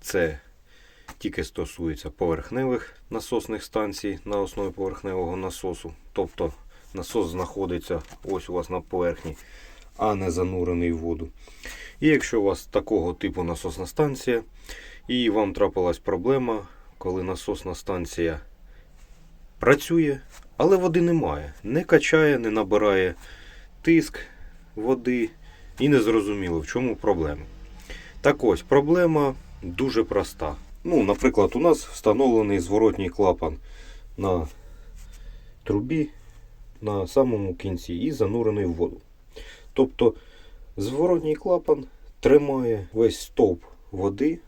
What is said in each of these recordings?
Це тільки стосується поверхневих насосних станцій на основі поверхневого насосу. Тобто насос знаходиться ось у вас на поверхні, а не занурений в воду. І якщо у вас такого типу насосна станція, і вам трапилась проблема, коли насосна станція працює, але води немає. Не качає, не набирає тиск води і не зрозуміло, в чому проблема. Так ось, проблема дуже проста. Ну, наприклад, у нас встановлений зворотній клапан на трубі на самому кінці і занурений в воду. Тобто зворотній клапан тримає весь стовп води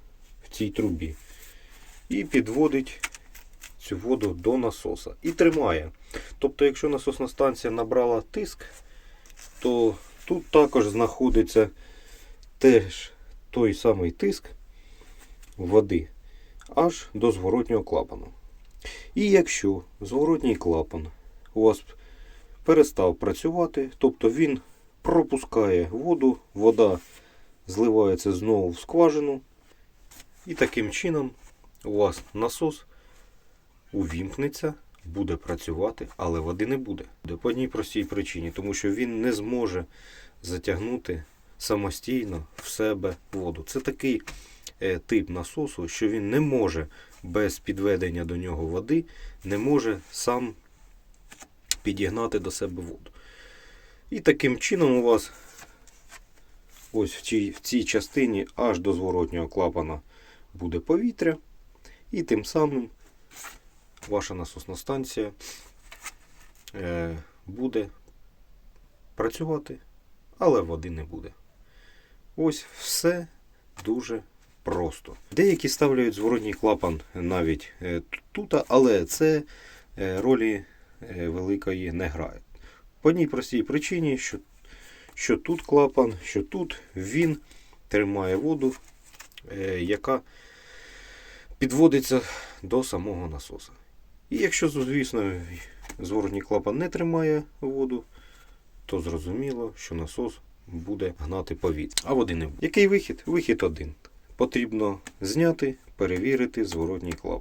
в цій трубі і підводить цю воду до насоса. І тримає. Тобто, якщо насосна станція набрала тиск, то тут також знаходиться теж той самий тиск води аж до зворотнього клапану. І якщо зворотній клапан у вас перестав працювати, тобто він пропускає воду, вода зливається знову в скважину, і таким чином у вас насос увімкнеться, буде працювати, але води не буде. По одній простій причині, тому що він не зможе затягнути самостійно в себе воду. Це такий е, тип насосу, що він не може без підведення до нього води, не може сам підігнати до себе воду. І таким чином у вас ось в цій, в цій частині аж до зворотнього клапана буде повітря, і тим самим ваша насосна станція е, буде працювати, але води не буде. Ось все дуже просто. Деякі ставляють зворотній клапан навіть е, тут, але це е, ролі е, великої не грає. По одній простій причині, що, що тут клапан, що тут він тримає воду, яка підводиться до самого насоса. І якщо, звісно, зворотній клапан не тримає воду, то зрозуміло, що насос буде гнати повітря, а води не буде. Який вихід? Вихід один. Потрібно зняти, перевірити зворотній клапан.